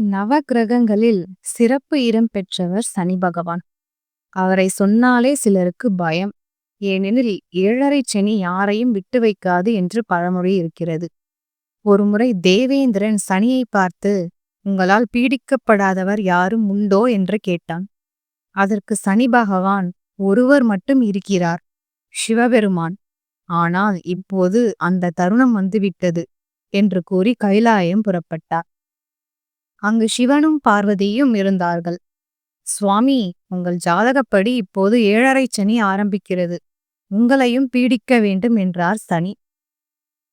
நவக்கிரகங்களில் சிறப்பு இடம் பெற்றவர் சனி பகவான். அவரை சொன்னாலே சிலருக்கு பயம். ஏனெனில் ஏழரை சனி யாரையும் விட்டு வைக்காது என்று பழமொழி இருக்கிறது. ஒருமுறை தேவேந்திரன் சனியை பார்த்து உங்களால் பீடிக்கப்படாதவர் யாரும் உண்டோ? என்று கேட்டான். அதற்கு சனி பகவான் ஒருவர் மட்டும் இருக்கிறார் சிவபெருமான். ஆனால் இப்போது அந்த தருணம் வந்துவிட்டது என்று கூறி கைலாயம் புறப்பட்டார். அங்கு சிவனும் பார்வதியும் இருந்தார்கள். சுவாமி உங்கள் ஜாதகப்படி இப்போது ஏழரை சனி ஆரம்பிக்கிறது. உங்களையும் பீடிக்க வேண்டும் என்றார் சனி.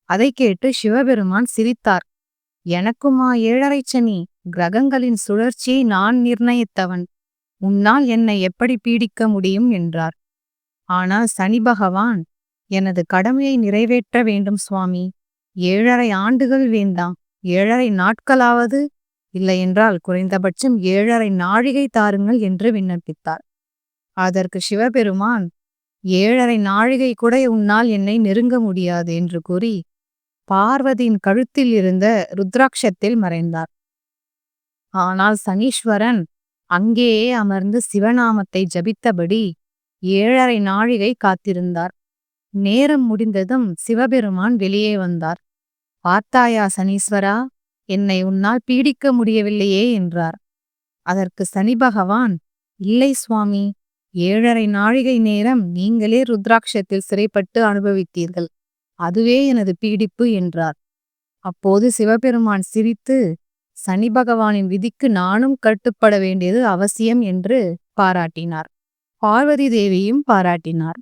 அதை கேட்டு சிவபெருமான் சிரித்தார். எனக்குமா ஏழரை சனி? கிரகங்களின் சுழற்சியை நான் நிர்ணயித்தவன். உன்னால் என்னை எப்படி பீடிக்க முடியும்? என்றார். ஆனால் சனி பகவான் எனது கடமையை நிறைவேற்ற வேண்டும் சுவாமி. ஏழரை ஆண்டுகள் வேண்டாம். ஏழரை நாட்களாவது இல்லையென்றால் குறைந்தபட்சம் ஏழரை நாழிகை தாருங்கள் என்று விண்ணப்பித்தார். அதற்கு சிவபெருமான் ஏழரை நாழிகை கூட உன்னால் என்னை நெருங்க முடியாது என்று கூறி பார்வதியின் கழுத்தில் இருந்த ருத்ராட்சத்தில் மறைந்தார். ஆனால் சனீஸ்வரன் அங்கேயே அமர்ந்து சிவநாமத்தை ஜபித்தபடி ஏழரை நாழிகை காத்திருந்தார். நேரம் முடிந்ததும் சிவபெருமான் வெளியே வந்தார். பார்த்தாயா சனீஸ்வரா? என்னை உன்னால் பீடிக்க முடியவில்லையே என்றார். அதற்கு சனி பகவான் இல்லை சுவாமி ஏழரை நாழிகை நேரம் நீங்களே ருத்ராட்சத்தில் சிறைப்பட்டு அனுபவித்தீர்கள். அதுவே எனது பீடிப்பு என்றார். அப்போது சிவபெருமான் சிரித்து சனி பகவானின் விதிக்கு நானும் கட்டுப்பட வேண்டியது அவசியம் என்று பாராட்டினார். பார்வதி தேவியும் பாராட்டினார்.